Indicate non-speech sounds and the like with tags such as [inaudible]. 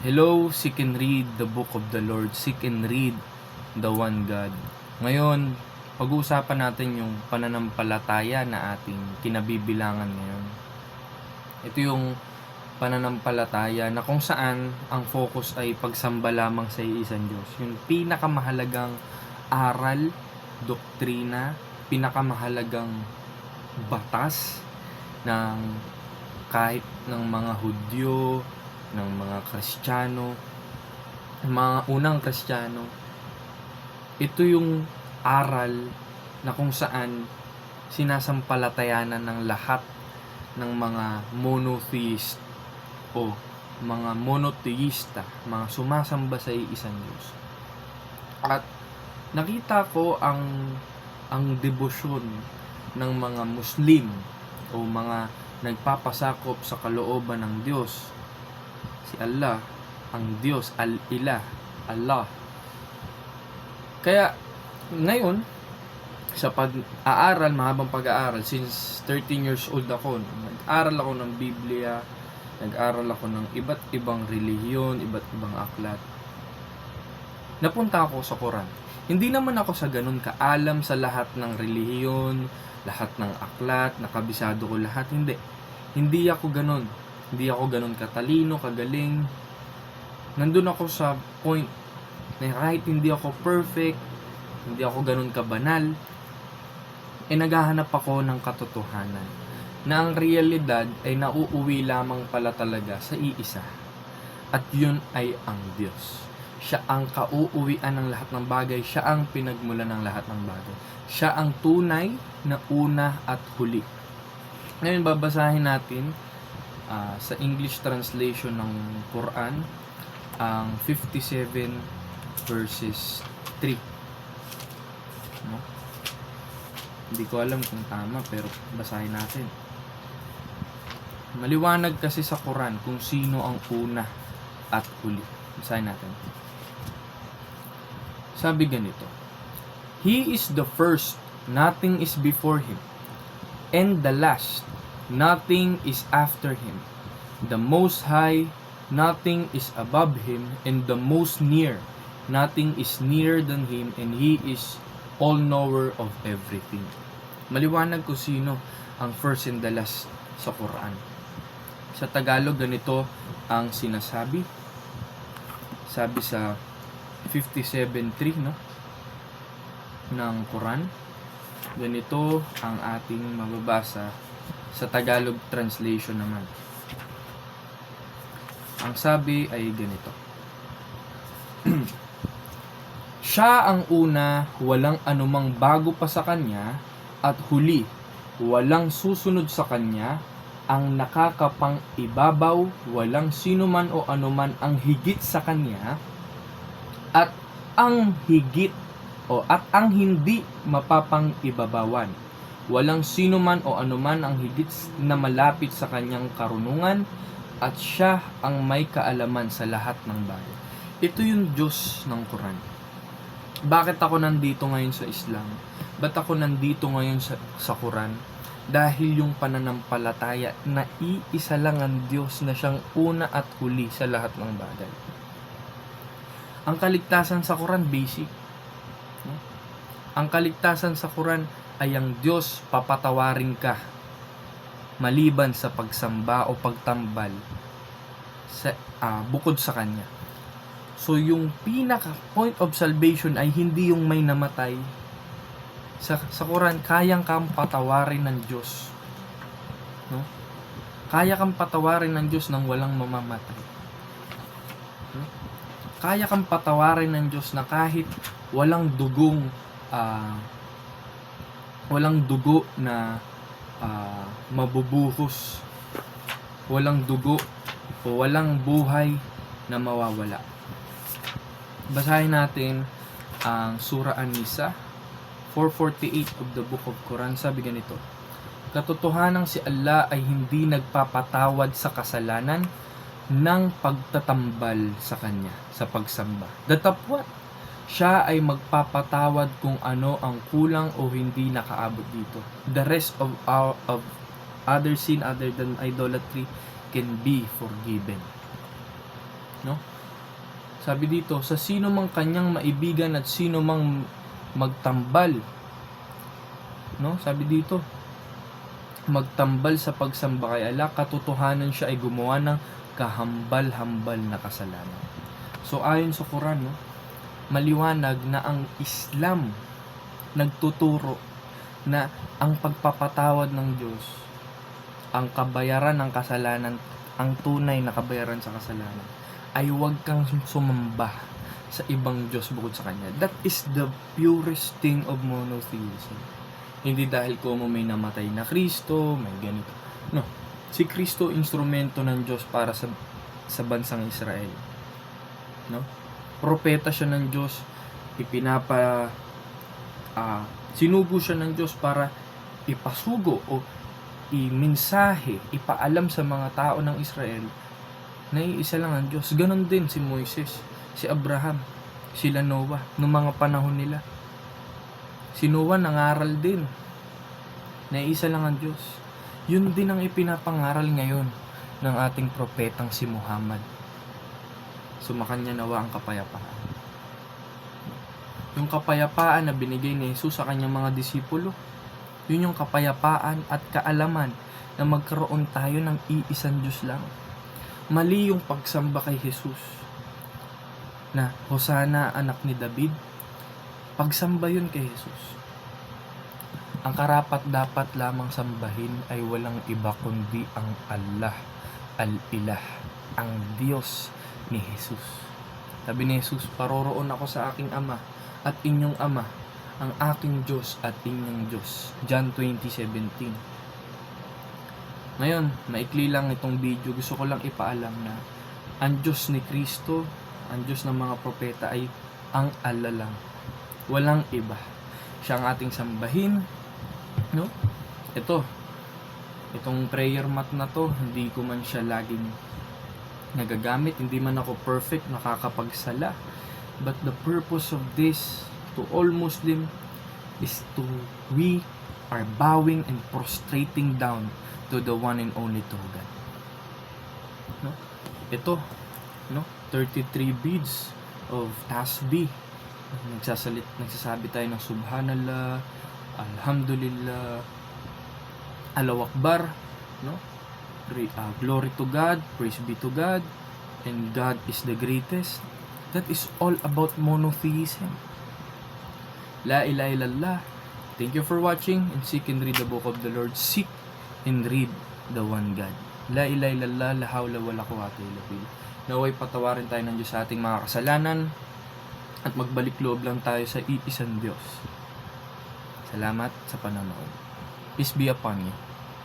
Hello, seek and read the book of the Lord. Seek and read the one God. Ngayon, pag-uusapan natin yung pananampalataya na ating kinabibilangan ngayon. Ito yung pananampalataya na kung saan ang focus ay pagsamba lamang sa isang Diyos. Yung pinakamahalagang aral, doktrina, pinakamahalagang batas ng kahit ng mga Hudyo, ng mga Kristiyano, mga unang Kristiyano. Ito yung aral na kung saan sinasampalatayanan ng lahat ng mga monotheist o mga monotheista, mga sumasamba sa iisang Diyos. At nakita ko ang ang debosyon ng mga Muslim o mga nagpapasakop sa kalooban ng Diyos. Si Allah, ang Diyos, Al-Ilah, Allah. Kaya ngayon, sa pag-aaral, mahabang pag-aaral, since 13 years old ako, nag-aral ako ng Biblia, nag-aral ako ng iba't ibang relihiyon, iba't ibang aklat. Napunta ako sa Quran. Hindi naman ako sa ganun kaalam sa lahat ng relihiyon, lahat ng aklat, nakabisado ko lahat. Hindi. Hindi ako ganun. Hindi ako ganun katalino, kagaling. Nandun ako sa point na kahit hindi ako perfect, hindi ako ganun kabanal, eh naghahanap ako ng katotohanan na ang realidad ay nauuwi lamang pala talaga sa iisa. At yun ay ang Diyos. Siya ang kauuwian ng lahat ng bagay. Siya ang pinagmula ng lahat ng bagay. Siya ang tunay na una at huli. Ngayon, babasahin natin ah, sa English translation ng Quran ang 57 verses 3. No? Hindi ko alam kung tama pero basahin natin. Maliwanag kasi sa Quran kung sino ang una at huli. Basahin natin. Sabi ganito, He is the first, nothing is before Him. And the last, nothing is after Him. The Most High, nothing is above Him. And the Most Near, nothing is nearer than Him. And He is all-knower of everything. Maliwanag ko sino ang first and the last sa Quran. Sa Tagalog, ganito ang sinasabi. Sabi sa 57.3 no? ng Quran. Ganito ang ating mababasa sa Tagalog translation naman. Ang sabi ay ganito. [clears throat] Siya ang una, walang anumang bago pa sa kanya, at huli, walang susunod sa kanya, ang nakakapang ibabaw, walang sinuman o anuman ang higit sa kanya, at ang higit o at ang hindi mapapang ibabawan. Walang sinuman o anuman ang higit na malapit sa kanyang karunungan at siya ang may kaalaman sa lahat ng bagay. Ito yung Diyos ng Quran. Bakit ako nandito ngayon sa Islam? Ba't ako nandito ngayon sa, sa Quran? Dahil yung pananampalataya na iisa lang ang Diyos na siyang una at huli sa lahat ng bagay. Ang kaligtasan sa Quran, basic. Ang kaligtasan sa Quran ay ang Diyos papatawarin ka maliban sa pagsamba o pagtambal sa ah, bukod sa kanya. So yung pinaka point of salvation ay hindi yung may namatay. Sa sa Quran kayang kang patawarin ng Diyos. No? Kaya kang patawarin ng Diyos nang walang mamamatay. No? Kaya kang patawarin ng Diyos na kahit walang dugong ah, walang dugo na ah, mabubuhos. Walang dugo o walang buhay na mawawala. Basahin natin ang Surah An-Nisa 448 of the book of Quran. Sabi ganito katotohanan si Allah ay hindi nagpapatawad sa kasalanan ng pagtatambal sa kanya sa pagsamba. Datapwat siya ay magpapatawad kung ano ang kulang o hindi nakaabot dito. The rest of our of other sin other than idolatry can be forgiven. No? Sabi dito, sa sino mang kanyang maibigan at sino mang magtambal. No? Sabi dito, magtambal sa pagsamba kay Allah, katotohanan siya ay gumawa ng kahambal-hambal na kasalanan. So ayon sa Quran, no, maliwanag na ang Islam nagtuturo na ang pagpapatawad ng Diyos, ang kabayaran ng kasalanan, ang tunay na kabayaran sa kasalanan, ay huwag kang sumamba sa ibang Diyos bukod sa Kanya. That is the purest thing of monotheism. Hindi dahil kung may namatay na Kristo, may ganito. No. Si Kristo instrumento ng Diyos para sa sa bansang Israel. No? Propeta siya ng Diyos, ipinapa ah, sinugo siya ng Diyos para ipasugo o imensahe, ipaalam sa mga tao ng Israel na iisa lang ang Diyos. Ganon din si Moises, si Abraham, sila Noah, noong mga panahon nila. Si Noah nangaral din na isa lang ang Diyos. Yun din ang ipinapangaral ngayon ng ating propetang si Muhammad. Sumakanya nawa ang kapayapaan. Yung kapayapaan na binigay ni Jesus sa kanyang mga disipulo, yun yung kapayapaan at kaalaman na magkaroon tayo ng iisang Diyos lang. Mali yung pagsamba kay Jesus na Hosana anak ni David. Pagsamba yun kay Jesus. Ang karapat dapat lamang sambahin ay walang iba kundi ang Allah, Al-Ilah, ang Diyos ni Jesus. Sabi ni Jesus, paroroon ako sa aking Ama at inyong Ama, ang aking Diyos at inyong Diyos. John 20:17. Ngayon, maikli lang itong video. Gusto ko lang ipaalam na ang Diyos ni Kristo, ang Diyos ng mga propeta ay ang Allah lang. Walang iba. Siya ang ating sambahin. No? Ito. Itong prayer mat na to, hindi ko man siya laging nagagamit. Hindi man ako perfect, nakakapagsala. But the purpose of this to all Muslim is to we are bowing and prostrating down to the one and only true God. No? Ito, no? 33 beads of tasbih. Nagsasalit, nagsasabi tayo ng subhanallah, alhamdulillah, Allahu Akbar, no? Uh, glory to God, praise be to God, and God is the greatest. That is all about monotheism. La ilaha illallah. Thank you for watching and seek and read the book of the Lord. Seek and read the one God. La ilaha illallah, la hawla wala quwwata illa billah. Naway patawarin tayo ng Diyos sa ating mga kasalanan at magbalik loob lang tayo sa iisang Diyos. Salamat sa panonood. Peace be upon you.